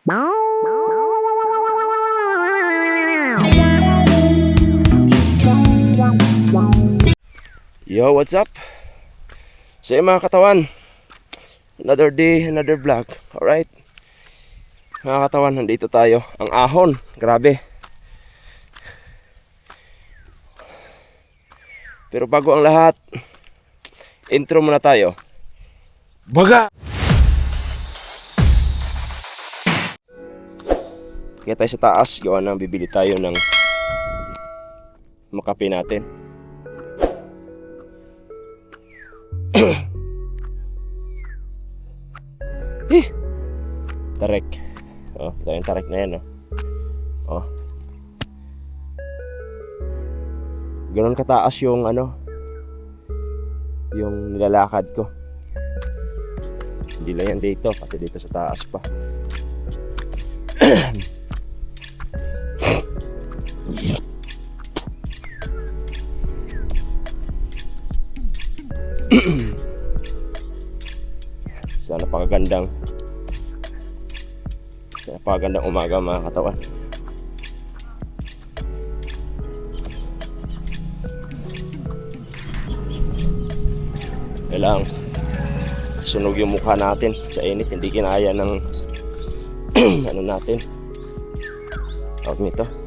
Yo, what's up? So yung mga katawan, another day, another vlog. Alright? Mga katawan, nandito tayo. Ang ahon, grabe. Pero bago ang lahat, intro muna tayo. Baga! Kaya tayo sa taas, gawa na bibili tayo ng makape natin. Eh, Tarek. Oh, ito yung tarek na yan, oh. Oh. Ganon kataas yung ano, yung nilalakad ko. Hindi lang yan dito, pati dito sa taas pa. sa napakagandang sa napakagandang umaga mga katawan. Kailangan sunog yung mukha natin sa init hindi kinaya ng ano natin. Tawag nito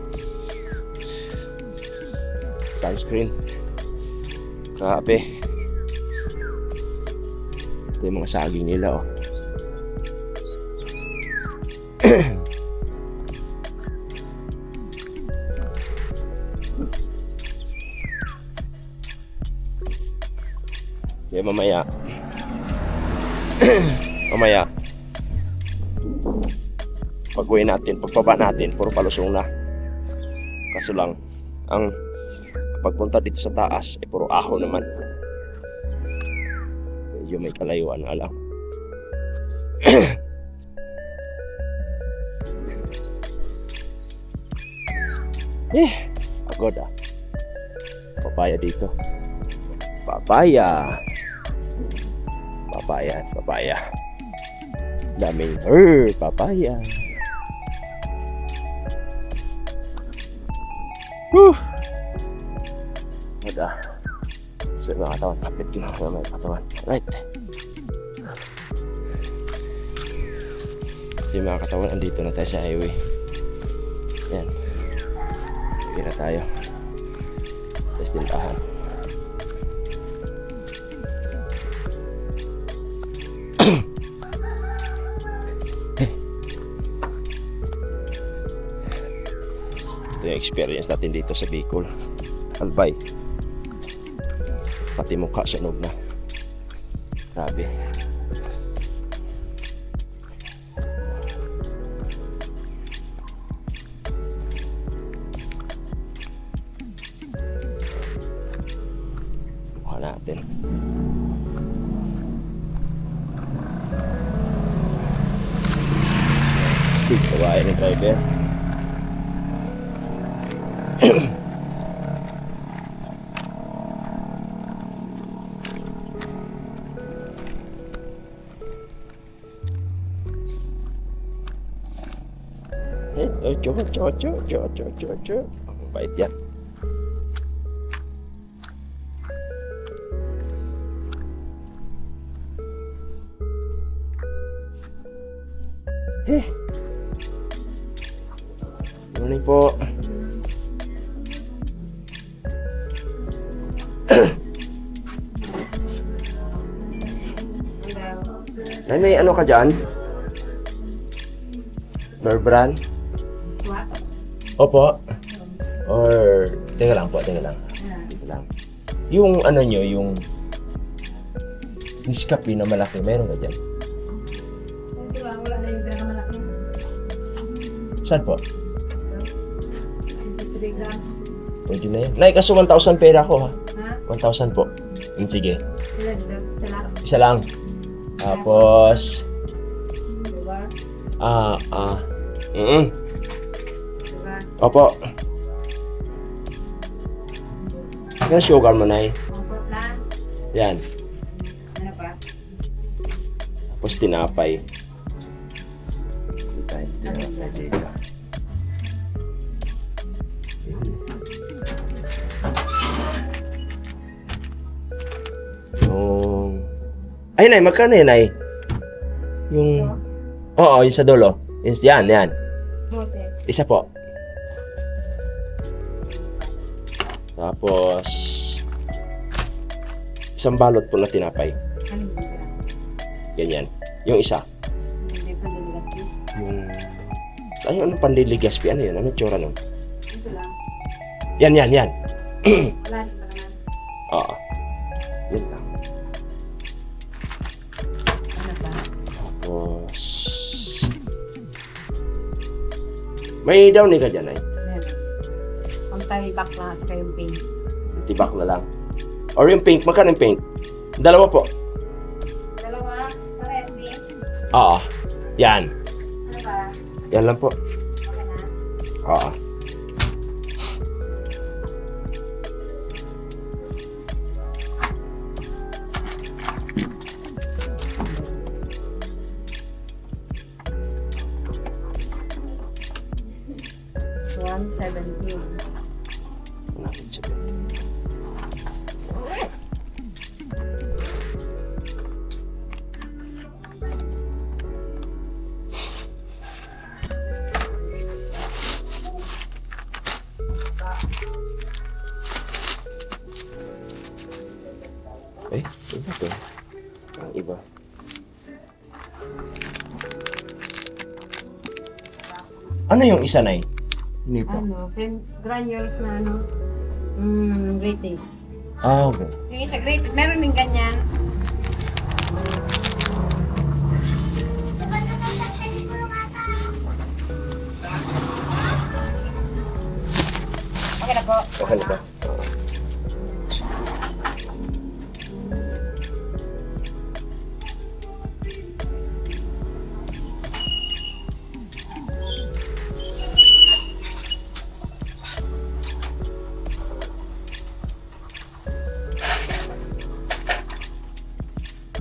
sunscreen grabe ito yung mga saging nila oh. Kaya mamaya mamaya pag uwi natin, pagbaba natin, puro palusong na. Kaso lang, ang pagpunta dito sa taas, eh puro ahon naman. Medyo may kalayuan nga lang. eh, pagod ah. Papaya dito. Papaya. Papaya, papaya. Daming er, papaya. Whew. Pagod ah. So mga katawan, kapit ko na mga katawan. Right. Yung mga katawan, andito na tayo sa highway. Yan. Sige na tayo. Tapos dintahan. Ito yung experience natin dito sa Bicol. Albay. Pati mukha sunog na. Grabe. Mukha natin. Speed, babae ng driver. Eh, coba, coba, coba, coba, coba, coba, coba. Ang bait yan. Eh. Morning po. Nay, may ano ka dyan? Bear brand? Opo. Or, teka lang po, teka lang. Teka lang. Yung ano nyo, yung Nescafe na malaki, meron ka dyan? Wala na yung gano'ng malaki. Saan po? 23 gram. Pwede na yan. Nay, kaso 1,000 pera ko ha. Ha? 1,000 po. Hmm, sige. Ilan? Sala? Isa lang. Tapos, Diba? ah, ah, mm Diba? Opo. Yan sugar mo, Nay. Comfort lang. Yan. Ano pa? Tapos tinapay. Tinapay. Dito. Yung... Ay, Nay, magkano yun, Nay? Yung... Oo, yung sa dulo. Yan, yan. Isa po. Tapos... Isang balot po na tinapay. Ano? Ganyan. Yung isa. Yung... Saan yung anong pandiligas? Ano yun? Ano tsura nun? Ito lang. Yan, yan, yan. Wala rin. Oo. Yan lang. Ano? Tapos... May downy ka dyan, ay. Meron. Back lang at saka yung pink. Tibak na lang. Or yung pink. Magkano yung pink? Dalawa po. Dalawa. Parehas pink. Oo. Yan. Ano ba? Yan lang po. Okay na? Oo. One seventeen. Eh, iba to. Ang iba. Ano yung isa na eh? Hindi. Ano? Prim- granules na ano? Mm, great taste. Ah, okay. Yung isa great, meron din ganyan. Okay na po. Okay na ba? Oo.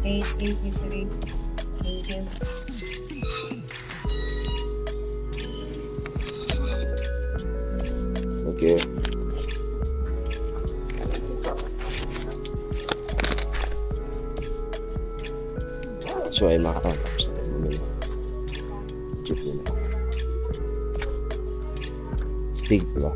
Eight eighty-three. Thank you. Okay. So ayun mga katawan, tapos na tayo bumili. Jeep nila. Stig, diba?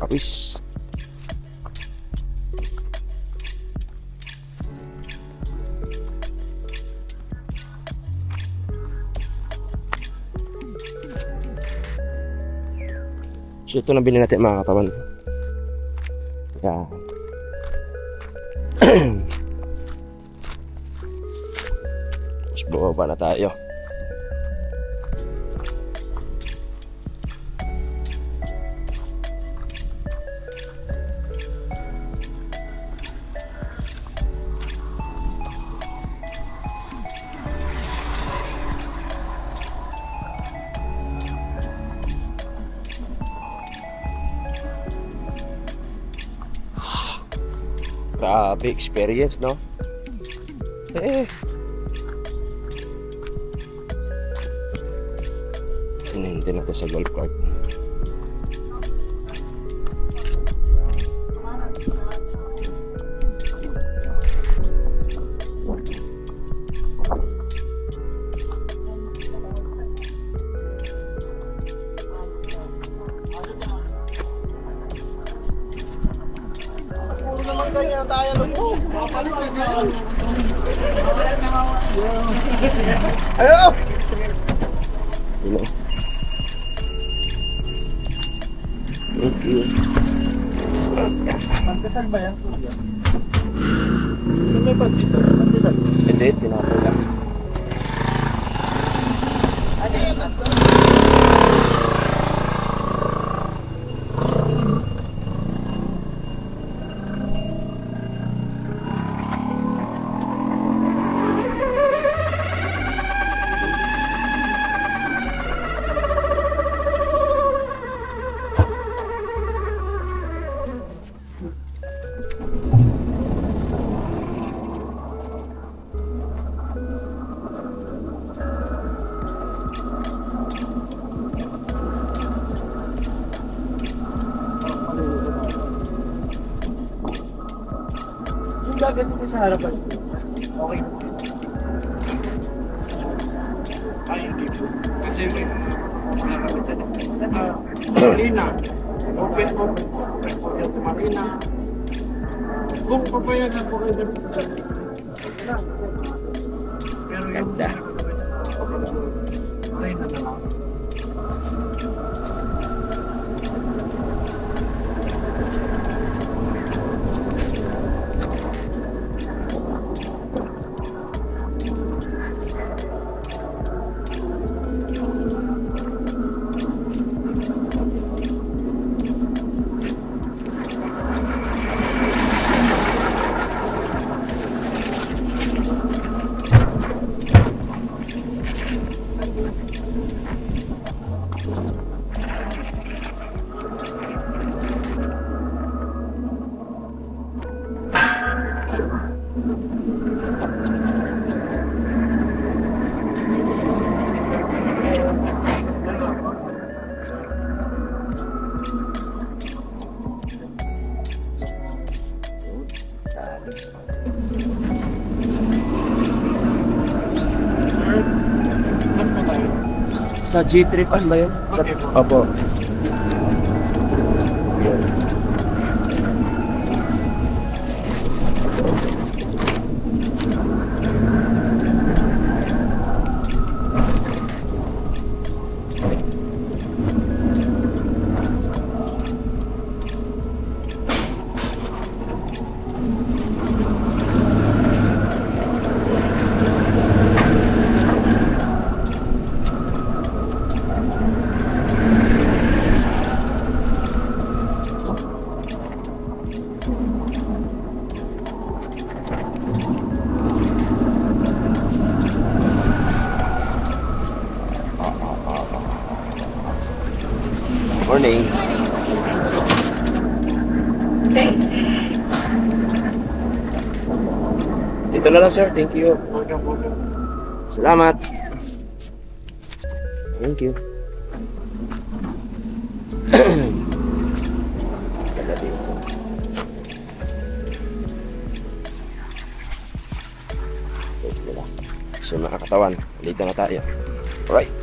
Kapis. So ito na bilhin natin mga katawan. Yan. Tapos bumaba na tayo. Grabe experience, no? Eh. Hinihintay natin sa golf cart. Ayo! Yun o. Thank you. Pagkasal ba yan? Saan may? Pagkasal? Hindi, tinapay lang. Dagat dito sa harapan. Okay. Ay, hindi po. Kasi may nakakita na. Ah, Marina. Open, open. Yung Marina. Kung papayagan po kayo dito. Pero yung Sa G-Tripan ba yun? Opo. Yun. Morning. Dito na lang sir, thank you. Po. Salamat. Thank you. So mga katawan, dito na tayo. Alright.